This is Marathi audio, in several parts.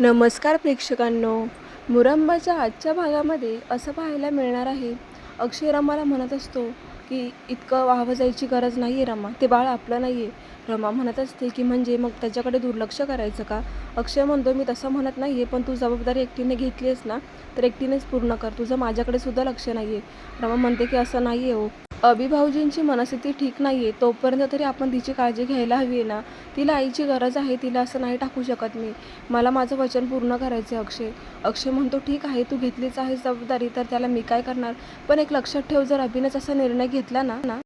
नमस्कार प्रेक्षकांनो. मुरंबाच्या आजच्या भागामध्ये असं पाहायला मिळणार आहे. अक्षय रमाला म्हणत असतो की इतकं वाहवं जायची गरज नाही आहे रमा. ते बाळ आपलं नाही आहे रमा म्हणत असते की म्हणजे मग त्याच्याकडे दुर्लक्ष करायचं का? अक्षय म्हणतो मी तसं म्हणत नाही आहे पण तू जबाबदारी एकटीने घेतली आहेस ना तर एकटीनेच पूर्ण कर. तुझं माझ्याकडे सुद्धा लक्ष नाही आहे रमा म्हणते की असं नाही आहे हो. अभिभाऊजींची मनस्थिती ठीक नाही आहे तोपर्यंत तरी आपण तिची काळजी घ्यायला हवी आहे ना? तिला आईची गरज आहे तिला असं नाही टाकू शकत मी. मला माझं वचन पूर्ण करायचं आहे अक्षय. अक्षय म्हणतो ठीक आहे तू घेतलीच आहे जबाबदारी तर त्याला मी काय करणार? पण एक लक्षात ठेव जर अभिनच असा निर्णय घेतला ना ना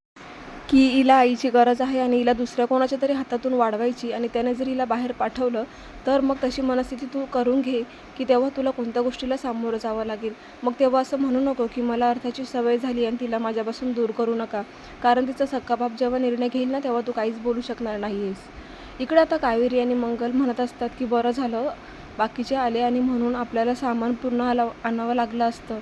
की हिला आईची गरज आहे आणि हिला दुसऱ्या कोणाच्या तरी हातातून वाढवायची आणि त्याने जर हिला बाहेर पाठवलं तर मग तशी मनस्थिती तू करून घे की तेव्हा तुला कोणत्या गोष्टीला सामोरं जावं लागेल. मग तेव्हा असं म्हणू नको की मला अर्थाची सवय झाली आणि तिला माझ्यापासून दूर करू नका. कारण तिचा सक्का बाप जेव्हा निर्णय घेईल ना तेव्हा तू काहीच बोलू शकणार नाही आहेस इकडे आता कावेरी आणि मंगल म्हणत असतात की बरं झालं बाकीचे आले आणि म्हणून आपल्याला सामान पूर्ण आला आणावं लागलं असतं.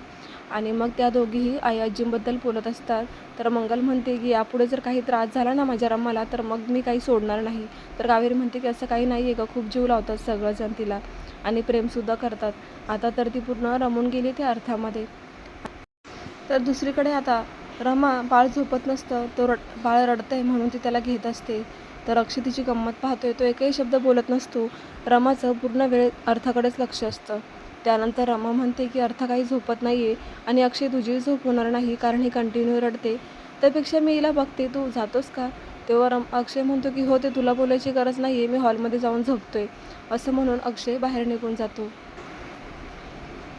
आणि मग त्या दोघीही आई आजींबद्दल बोलत असतात. तर मंगल म्हणते की यापुढे जर काही त्रास झाला ना माझ्या रम्माला तर मग मी काही सोडणार नाही. तर कावेरी म्हणते की असं काही नाही आहे का खूप जीव लावतात सगळंजण तिला आणि प्रेमसुद्धा करतात. आता तर ती पूर्ण रमून गेली त्या अर्थामध्ये. तर दुसरीकडे आता रमा बाळ झोपत नसतं. तो रड बाळ रडतंय म्हणून ती त्याला घेत असते. तर अक्षय तिची गंमत पाहतोय तो एकही शब्द बोलत नसतो. रमाचं पूर्ण वेळ अर्थाकडेच लक्ष असतं. त्यानंतर रमा म्हणते की अर्थ काही झोपत नाही आहे आणि अक्षय तुझी झोप होणार नाही कारण ही कंटिन्यू रडते. त्यापेक्षा मी हिला बघते. तू जातोस का? तेव्हा रम अक्षय म्हणतो की हो ते तुला बोलायची गरज नाही आहे मी हॉलमध्ये जाऊन झोपतोय. असं म्हणून अक्षय बाहेर निघून जातो.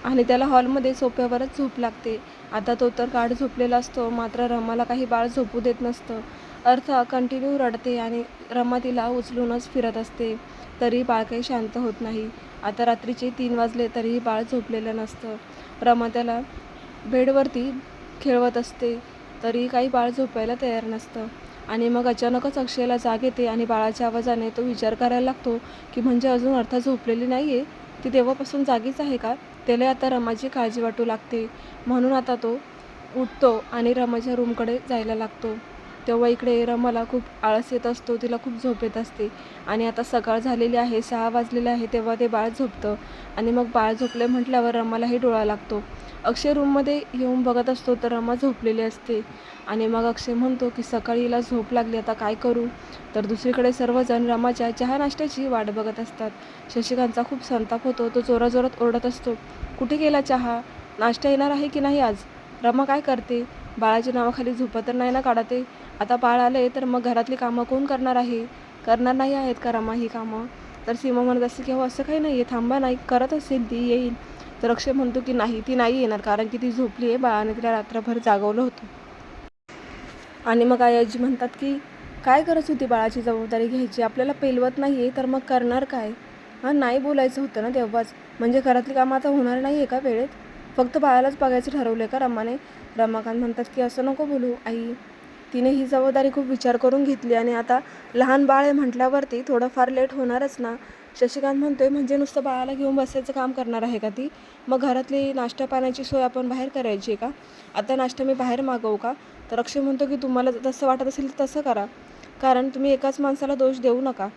आणि त्याला हॉलमध्ये सोप्यावरच झोप लागते. आता तो तर गाढ झोपलेला असतो. मात्र रमाला काही बाळ झोपू देत नसतं. अर्थ कंटिन्यू रडते आणि रमा तिला उचलूनच फिरत असते. तरी बाळ काही शांत होत नाही. आता रात्रीचे तीन वाजले तरीही बाळ झोपलेलं नसतं. रमा त्याला बेडवरती खेळवत असते. तरी काही बाळ झोपायला तयार नसतं. आणि मग अचानकच अक्षयला जाग येते आणि बाळाच्या आवाजाने तो विचार करायला लागतो की म्हणजे अजून अर्थ झोपलेली नाही आहे ती तेव्हापासून जागीच आहे का? त्याला आता रमाची काळजी वाटू लागते. म्हणून आता तो उठतो आणि रमाच्या रूमकडे जायला लागतो. तेव्हा इकडे रमाला खूप आळस येत असतो तिला खूप झोप येत असते. आणि आता सकाळ झालेली आहे सहा वाजलेले आहे तेव्हा ते बाळ झोपतं. आणि मग बाळ झोपले म्हटल्यावर रमालाही डोळा लागतो. अक्षय रूममध्ये येऊन बघत असतो तर रमा झोपलेली असते. आणि मग अक्षय म्हणतो की सकाळी हिला झोप लागली आता काय करू? तर दुसरीकडे सर्वजण रमाच्या चहा नाश्त्याची वाट बघत असतात. शशिकांतचा खूप संताप होतो तो जोराजोरात ओरडत असतो कुठे गेला चहा? नाश्ता येणार आहे की नाही आज? रमा काय करते? बाळाच्या नावाखाली झोपा तर नाही ना काढते आता बाळ आले तर मग घरातली कामं कोण करणार आहे? करणार नाही आहेत का रमा ही कामं? तर सीमा म्हणत असते की हो असं काही नाही आहे थांबा नाही करत असेल ती येईल. तर अक्षय म्हणतो की नाही ती नाही येणार कारण की ती झोपली आहे. बाळाने तिला रात्रभर जागवलं होतं. आणि मग आई आजी म्हणतात की काय करत होती बाळाची जबाबदारी घ्यायची? आपल्याला पेलवत नाही आहे तर मग करणार काय? हां नाही बोलायचं होतं ना तेव्हाच. म्हणजे घरातली कामं आता होणार नाही आहे का वेळेत? फक्त बाळालाच बघायचं ठरवलं आहे का? रमाने रमाकांत म्हणतात की असं नको बोलू आई. तिने ही जबाबदारी खूप विचार करून घेतली आणि आता लहान बाळ आहे म्हटल्यावरती थोडंफार लेट होणारच ना? शशिकांत म्हणतोय म्हणजे नुसतं बाळाला घेऊन बसायचं काम करणार आहे का ती? मग घरातली नाश्ता पाण्याची सोय आपण बाहेर करायची आहे का? आता नाश्ता मी बाहेर मागवू का? तर अक्षय म्हणतो की तुम्हाला तसं वाटत असेल तर तसं करा. कारण तुम्ही एकाच माणसाला दोष देऊ नका.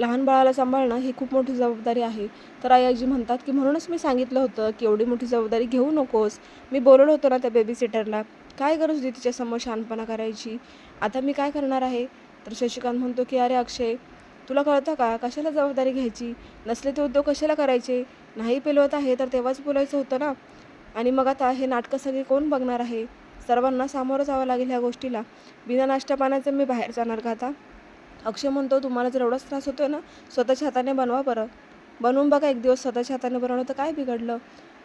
लहान बाळाला सांभाळणं ही खूप मोठी जबाबदारी आहे. तर आई आजी म्हणतात की म्हणूनच मी सांगितलं होतं की एवढी मोठी जबाबदारी घेऊ नकोस. मी बोलवलं होतो ना त्या बेबी सिटरला काय गरज होती तिच्यासमोर शहाणपणा करायची? आता मी काय करणार आहे? तर शशिकांत म्हणतो की अरे अक्षय तुला कळतं का? कशाला जबाबदारी घ्यायची? नसले ते उद्योग कशाला करायचे? नाही पेलवत आहे तर तेव्हाच बोलायचं होतं ना? आणि मग आता हे नाटकं सगळे कोण बघणार आहे? सर्वांना सामोरं जावं लागेल ह्या गोष्टीला. बिना नाश्ता पाण्याचं मी बाहेर जाणार का आता? अक्षय म्हणतो तुम्हाला जर एवढाच त्रास होतोय ना स्वतःच्या हाताने बनवा बरं. बनवून बघा एक दिवस स्वतःच्या हाताने बनवलं तर काय बिघडलं.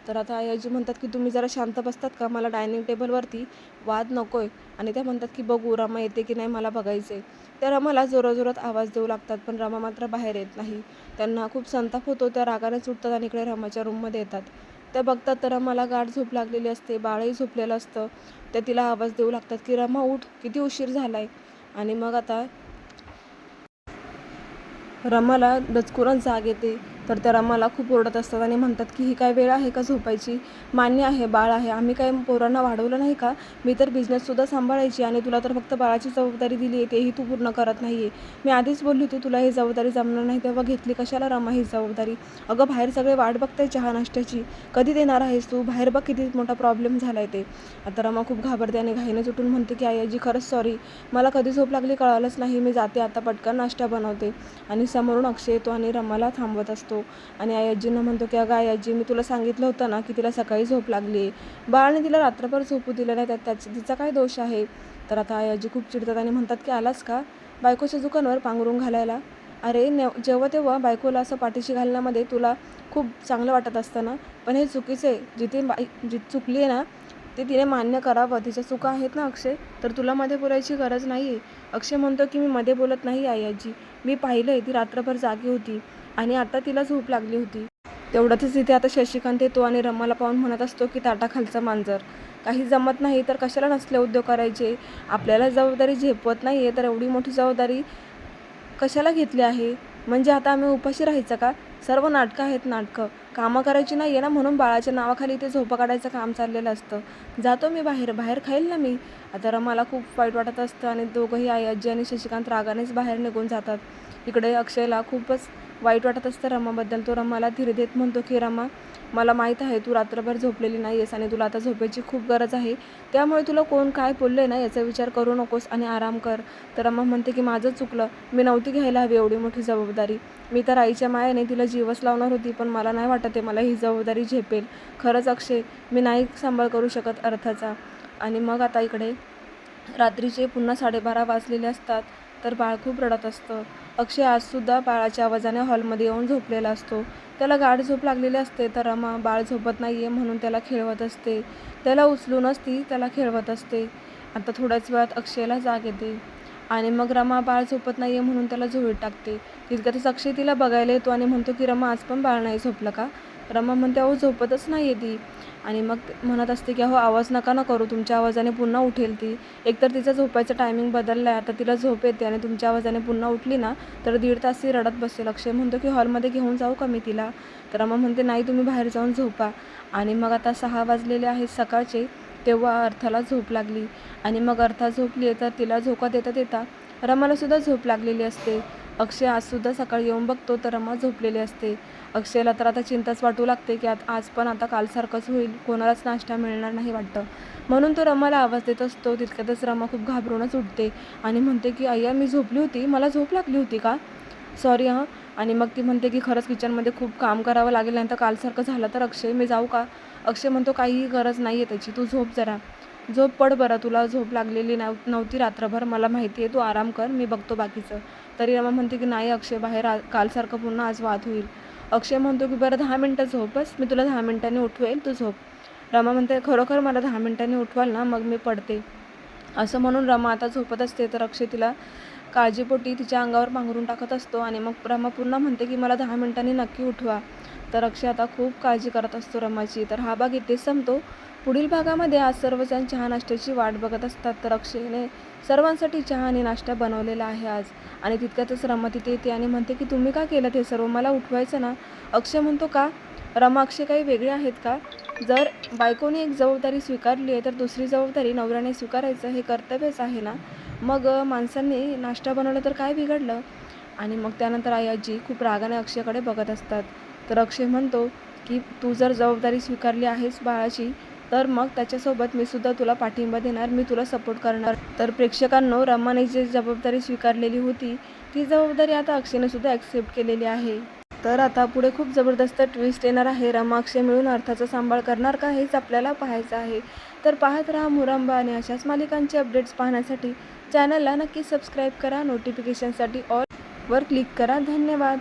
तर आता आई म्हणतात की तुम्ही जरा शांत बसतात का? मला डायनिंग टेबलवरती वाद नको आहे आणि त्या म्हणतात की बघू रमा येते की नाही मला बघायचं आहे त्या रमाला जोराजोरात आवाज देऊ लागतात पण रमा मात्र बाहेर येत नाही. त्यांना खूप संताप होतो त्या रागाने सुटतात आणि इकडे रमाच्या रूममध्ये येतात. त्या बघतात तर रमाला गाठ झोप लागलेली असते बाळही झोपलेलं असतं. त्या तिला आवाज देऊ लागतात की रमा उठ किती उशीर झाला आहे आणि मग आता रमाला दचकुरात जाग येते. तर त्या रमाला खूप ओरडत असतात आणि म्हणतात की ही काय वेळ आहे का झोपायची? मान्य आहे बाळ आहे. आम्ही काय पोरांना वाढवलं नाही का? मी तर बिझनेससुद्धा सांभाळायची आणि तुला तर फक्त बाळाची जबाबदारी दिली आहे तेही तू पूर्ण करत नाही आहे मी आधीच बोलली होती तुला ही जबाबदारी जमणार नाही तेव्हा घेतली कशाला रमा ही जबाबदारी? अगं बाहेर सगळे वाट बघताय चहा नाश्त्याची. कधी देणार आहेस तू? बाहेर बघ किती मोठा प्रॉब्लेम झाला आहे ते. आता रमा खूप घाबरते आणि घाईने सुटून म्हणते की आई आजी खरंच सॉरी मला कधी झोप लागली कळालंच नाही. मी जाते आता पटकन नाश्ता बनवते. आणि समोरून अक्षय येतो आणि रमाला थांबवत असतो. आणि आई आजींना म्हणतो की अगं आई आजी मी तुला सांगितलं होतं ना की तिला सकाळी झोप लागली. आहे बाळाने तिला रात्रभर झोपू दिलं नाही त्यात त्याचा तिचा काय दोष आहे? तर आता आई आजी खूप चिडतात आणि म्हणतात की आलास का? बायकोच्या दुकानावर पांघरून घालायला. अरे ने जेव्हा तेव्हा बायकोला असं पाठीशी घालण्यामध्ये तुला खूप चांगलं वाटत असतं ना? पण हे चुकीचं आहे. जिथे बाई जी चुकली आहे ना ते तिने मान्य करावं. तिच्या चुका आहेत ना अक्षय? तर तुला मध्ये बोलायची गरज नाही आहे अक्षय म्हणतो की मी मध्ये बोलत नाही आई आजी मी पाहिलं आहे ती रात्रभर जागी होती. आणि आता तिला झोप लागली होती. तेवढ्यातच तिथे आता शशिकांत येतो आणि रमाला पाहून म्हणत असतो की ताटाखालचं मांजर. काही जमत नाही तर कशाला नसले उद्योग करायचे? आपल्याला जबाबदारी झेपवत नाही आहे तर एवढी मोठी जबाबदारी कशाला घेतली आहे? म्हणजे आता आम्ही उपाशी राहायचं का? सर्व नाटकं आहेत नाटकं. कामं करायची नाही आहे ना म्हणून बाळाच्या नावाखाली इथे झोपा काढायचं काम चाललेलं असतं. जातो मी बाहेर. बाहेर खाईल ना मी? आता रमाला खूप वाईट वाटत असतं आणि दोघंही आई आजी आणि शशिकांत रागानेच बाहेर निघून जातात. इकडे अक्षयला खूपच वाईट वाटत असतं रमाबद्दल. तो रमाला धीर देत म्हणतो की रमा मला माहीत आहे तू रात्रभर झोपलेली नाही आहेस आणि तुला आता झोपेची खूप गरज आहे. त्यामुळे तुला कोण काय बोललं आहे ना याचा विचार करू नकोस आणि आराम कर. तर रमा म्हणते की माझं चुकलं. मी नव्हती घ्यायला हवी एवढी मोठी जबाबदारी. मी तर आईच्या मायाने तिला जीवच लावणार होती पण मला नाही वाटत आहे मला ही जबाबदारी झेपेल. खरंच अक्षय मी नाही सांभाळ करू शकत अर्थाचा. आणि मग आता इकडे रात्रीचे पुन्हा साडेबारा वाजलेले असतात तर बाळ खूप रडत असतं. अक्षय आजसुद्धा बाळाच्या आवाजाने हॉलमध्ये येऊन झोपलेला असतो. त्याला गाढ झोप लागलेली असते तर रमा बाळ झोपत नाही आहे म्हणून त्याला खेळवत असते. त्याला उचलूनच ती त्याला खेळवत असते. आता थोड्याच वेळात अक्षयला जाग येते. आणि मग रमा बाळ झोपत नाही आहे म्हणून त्याला झोळीत टाकते. तितक्यातच अक्षय तिला बघायला येतो आणि म्हणतो की रमा आज पण बाळ नाही झोपलं का? रमा म्हणते अहो झोपतच नाही आहे ती. आणि मग म्हणत असते की अहो आवाज नका ना करू तुमच्या आवाजाने पुन्हा उठेल ती. एकतर तिचा झोपायचा टायमिंग बदलला आहे आता तिला झोप येते आणि तुमच्या आवाजाने पुन्हा उठली ना तर दीड तास ती रडत बसेल. अक्षय म्हणतो की हॉलमध्ये घेऊन जाऊ का मी तिला? तर रमा म्हणते नाही तुम्ही बाहेर जाऊन झोपा. आणि मग आता सहा वाजलेले आहेत सकाळचे तेव्हा अर्थाला झोप लागली. आणि मग अर्था झोपली आहे तर तिला झोका देता देता रमालासुद्धा झोप लागलेली असते. अक्षय आजसुद्धा सकाळी येऊन बघतो तर रमा झोपलेली असते. अक्षयला तर आता चिंताच वाटू लागते की आता आज पण आता कालसारखंच होईल. कोणालाच नाश्ता मिळणार नाही वाटतं. म्हणून तो रमाला आवाज देत असतो. तितक्यातच रमा खूप घाबरूनच उठते आणि म्हणते की अय्या मी झोपली होती. मला झोप लागली होती का? सॉरी हां. आणि मग ती म्हणते की खरंच किचनमध्ये खूप काम करावं लागेल नाही तर कालसारखं झालं तर अक्षय मी जाऊ का? अक्षय म्हणतो काहीही गरज नाही आहे त्याची. तू झोप जरा. झोप पड बरं तुला झोप लागलेली नव नव्हती रात्रभर मला माहिती आहे तू आराम कर मी बघतो बाकीचं. तरी रमा म्हणते की नाही अक्षय बाहेर आ कालसारखं पुन्हा आज वाद होईल. अक्षय म्हणतो की बरं दहा मिनटं झोपच मी तुला दहा मिनटांनी उठवेल तू झोप. रमा म्हणते खरोखर मला दहा मिनटांनी उठवाल ना मग मी पडते. असं म्हणून रमा आता झोपत असते तर अक्षय तिला काळजीपोटी तिच्या अंगावर पांघरून टाकत असतो आणि मग रमा पुन्हा म्हणते की मला दहा मिनटांनी नक्की उठवा. तर अक्षय आता खूप काळजी करत असतो रमाची. तर हा भाग इथेच संपतो. पुढील भागामध्ये आज सर्वजण चहा नाश्त्याची वाट बघत असतात तर अक्षयने सर्वांसाठी चहा आणि नाश्ता बनवलेला आहे आज. आणि तितक्यातच रमा तिथे येते आणि म्हणते की तुम्ही का केलं ते सर्व? मला उठवायचं ना. अक्षय म्हणतो का रमा अक्षय काही वेगळे आहेत का? जर बायकोने एक जबाबदारी स्वीकारली आहे तर दुसरी जबाबदारी नवऱ्याने स्वीकारायचं हे कर्तव्यच आहे ना? मग माणसांनी नाश्ता बनवला तर काय बिघडलं? आणि मग त्यानंतर आई आजी खूप रागाने अक्षयकडे बघत असतात. तर अक्षय म्हणतो की तू जर जबाबदारी स्वीकारली आहेस बाळाची तर मग त्याच्यासोबत मी सुद्धा तुला पाठिंबा देणार मी तुला सपोर्ट करणार. तर प्रेक्षकांनो रमाने जी जबाबदारी स्वीकारलेली होती ती जबाबदारी आता अक्षयने सुद्धा ॲक्सेप्ट केलेली आहे. तर आता पुढे खूप जबरदस्त ट्विस्ट येणार आहे. रमा अक्षय मिळून अर्थाचा सांभाळ करणार का हेच आपल्याला पाहायचं आहे. तर पाहत राहा मुरंबा आणि अशाच मालिकांचे अपडेट्स पाहण्यासाठी. चॅनलला नक्की सबस्क्राईब करा. नोटिफिकेशनसाठी ऑल वर क्लिक करा. धन्यवाद.